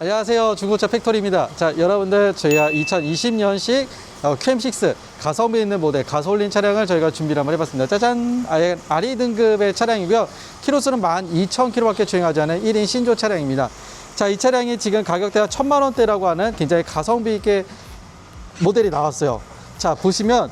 안녕하세요. 중고차 팩토리입니다. 자, 여러분들 저희가 2020년식 QM6 가성비 있는 모델 가솔린 차량을 저희가 준비를 한번 해봤습니다. 짜잔! RE 등급의 차량이고요. 키로수는 12,000km밖에 주행하지 않은 1인 신조 차량입니다. 자, 이 차량이 지금 가격대가 1,000만 원대라고 하는 굉장히 가성비 있게 모델이 나왔어요. 자, 보시면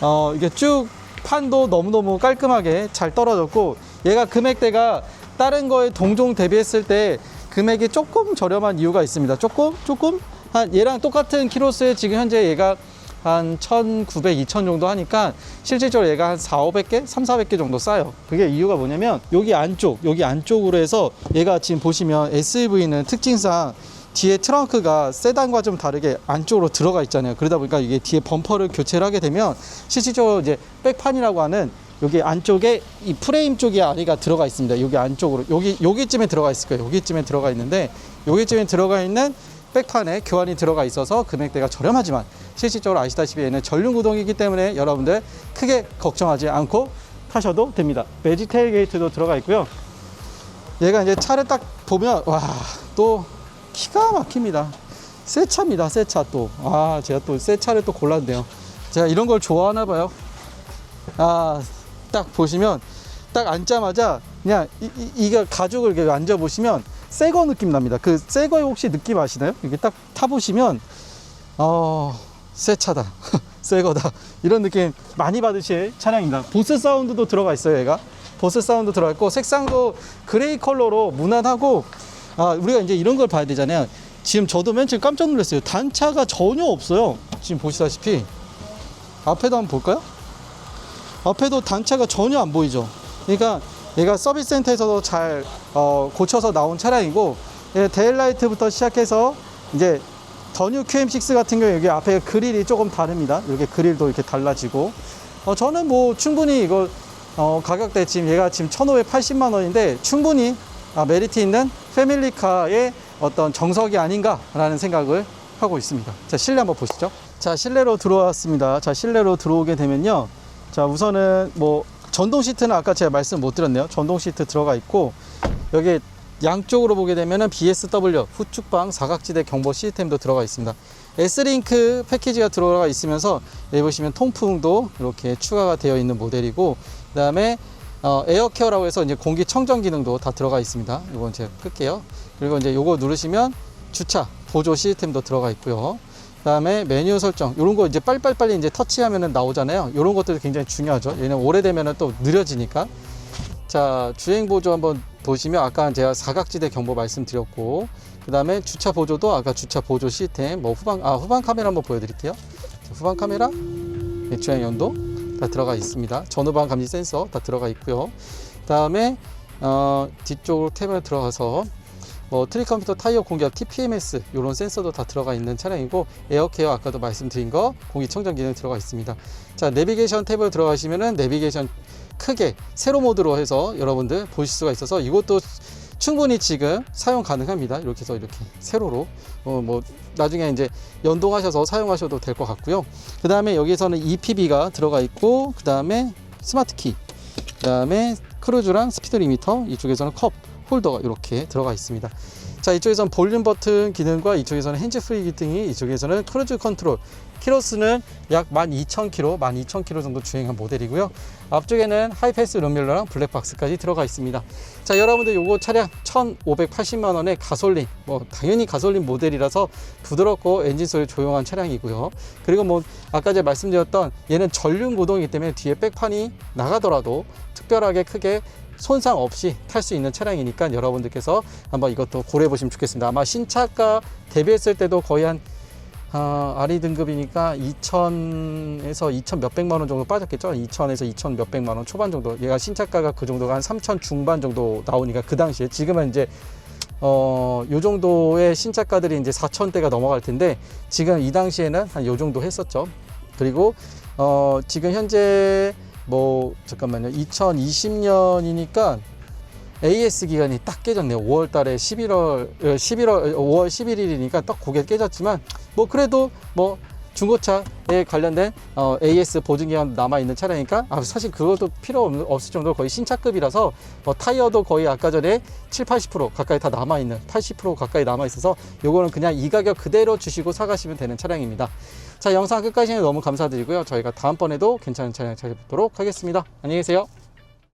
어, 이게 쭉 판도 너무너무 깔끔하게 잘 떨어졌고 얘가 금액대가 다른 거에 동종 대비했을 때 금액이 조금 저렴한 이유가 있습니다. 조금 조금 한 얘랑 똑같은 키로수에 지금 현재 얘가 한 1,900, 2,000 정도 하니까 실질적으로 얘가 한 4, 500개, 3, 400개 정도 싸요. 그게 이유가 뭐냐면 여기 안쪽, 여기 안쪽으로 해서 얘가 지금 보시면 SUV는 특징상 뒤에 트렁크가 세단과 좀 다르게 안쪽으로 들어가 있잖아요. 그러다 보니까 이게 뒤에 범퍼를 교체를 하게 되면 실질적으로 이제 백판이라고 하는 여기 안쪽에 이 프레임 쪽에 아리가 들어가 있습니다. 여기 안쪽으로 여기 여기쯤에 들어가 있을 거예요. 여기쯤에 들어가 있는데 여기쯤에 들어가 있는 백판에 교환이 들어가 있어서 금액대가 저렴하지만 실질적으로 아시다시피 얘는 전륜 구동이기 때문에 여러분들 크게 걱정하지 않고 타셔도 됩니다. 매지 테일 게이트도 들어가 있고요. 얘가 이제 차를 딱 보면 와또 기가 막힙니다. 새 차입니다. 새 차 또. 아 제가 또 새 차를 또 골랐는데요. 제가 이런 걸 좋아하나 봐요. 아 딱 보시면 딱 앉자마자 그냥 이, 이, 이거 가죽을 이렇게 앉아 보시면 새거 느낌 납니다. 그 새 거에 혹시 느낌 아시나요? 이게 딱 타보시면 어 새 차다, 새 거다 이런 느낌 많이 받으실 차량입니다. 보스 사운드도 들어가 있어요. 얘가 보스 사운드 들어가 있고 색상도 그레이 컬러로 무난하고 아 우리가 이제 이런 걸 봐야 되잖아요. 지금 저도 맨 처음 깜짝 놀랐어요. 단차가 전혀 없어요. 지금 보시다시피 앞에도 한번 볼까요? 앞에도 단차가 전혀 안 보이죠. 그러니까 얘가 서비스 센터에서도 잘 어, 고쳐서 나온 차량이고 얘 데일라이트부터 시작해서 이제 더뉴 QM6 같은 경우 여기 앞에 그릴이 조금 다릅니다. 이렇게 그릴도 이렇게 달라지고 어, 저는 뭐 충분히 이거 어, 가격대 지금 얘가 지금 1,580만 원인데 충분히 아, 메리트 있는 패밀리카의 어떤 정석이 아닌가라는 생각을 하고 있습니다. 자 실내 한번 보시죠. 자 실내로 들어왔습니다. 자 실내로 들어오게 되면요. 자 우선은 뭐 전동 시트는 아까 제가 말씀 못 드렸네요. 전동 시트 들어가 있고 여기 양쪽으로 보게 되면은 BSW 후축방 사각지대 경보 시스템도 들어가 있습니다. S링크 패키지가 들어가 있으면서 여기 보시면 통풍도 이렇게 추가가 되어 있는 모델이고 그 다음에 어, 에어케어라고 해서 이제 공기 청정 기능도 다 들어가 있습니다. 이건 제가 끌게요. 그리고 이제 요거 누르시면 주차 보조 시스템도 들어가 있고요. 그다음에 메뉴 설정 이런 거 이제 빨리빨리 이제 터치하면은 나오잖아요. 이런 것들이 굉장히 중요하죠. 얘는 오래되면은 또 느려지니까. 자 주행 보조 한번 보시면 아까 제가 사각지대 경보 말씀드렸고 그다음에 주차 보조도 아까 주차 보조 시스템 뭐 후방 아 후방 카메라 한번 보여드릴게요. 자, 후방 카메라 네, 주행 연도 다 들어가 있습니다. 전후방 감지 센서 다 들어가 있고요. 그다음에 어, 뒤쪽으로 탭에 들어가서 뭐 트릭 컴퓨터 타이어 공기압 TPMS 이런 센서도 다 들어가 있는 차량이고 에어케어 아까도 말씀드린 거 공기청정 기능 들어가 있습니다. 자 내비게이션 탭을 들어가시면은 내비게이션 크게 세로 모드로 해서 여러분들 보실 수가 있어서 이것도 충분히 지금 사용 가능합니다. 이렇게 해서 이렇게 세로로 어, 뭐 나중에 이제 연동하셔서 사용하셔도 될 것 같고요. 그 다음에 여기서는 EPB가 들어가 있고 그 다음에 스마트 키, 그 다음에 크루즈랑 스피드 리미터 이쪽에서는 컵 홀더가 이렇게 들어가 있습니다. 자 이쪽에서는 볼륨 버튼 기능과 이쪽에서는 핸즈 프리 기능이 이쪽에서는 크루즈 컨트롤 키로수는 약 12,000km, 12,000km 정도 주행한 모델이고요. 앞쪽에는 하이패스 룸밀러랑 블랙박스까지 들어가 있습니다. 자, 여러분들 요거 차량 1,580만 원의 가솔린, 뭐 당연히 가솔린 모델이라서 부드럽고 엔진 소리 조용한 차량이고요. 그리고 뭐 아까 제가 말씀드렸던 얘는 전륜 구동이기 때문에 뒤에 백판이 나가더라도 특별하게 크게 손상 없이 탈 수 있는 차량이니까 여러분들께서 한번 이것도 고려해 보시면 좋겠습니다. 아마 신차가 대비했을 때도 거의 한 아, RE 등급이니까 2천에서 2천 몇백만 원 정도 빠졌겠죠? 2천에서 2천 몇백만 원 초반 정도. 얘가 신차가가 그 정도가 한 3천 중반 정도 나오니까 그 당시에 지금은 이제 어, 요 정도의 신차가들이 이제 4천대가 넘어갈 텐데 지금 이 당시에는 한 요 정도 했었죠. 그리고 어, 지금 현재 뭐 잠깐만요. 2020년이니까 AS 기간이 딱 깨졌네요. 5월 달에 11월, 11월, 5월 11일이니까 딱 고개 깨졌지만, 뭐, 그래도 뭐, 중고차에 관련된 어, AS 보증 기간 남아 있는 차량이니까 아, 사실 그것도 필요 없, 없을 정도로 거의 신차급이라서 뭐 타이어도 거의 아까 전에 7, 80% 가까이 다 남아 있는 80% 가까이 남아 있어서 요거는 그냥 이 가격 그대로 주시고 사가시면 되는 차량입니다. 자 영상 끝까지 너무 감사드리고요. 저희가 다음번에도 괜찮은 차량 찾아보도록 하겠습니다. 안녕히 계세요.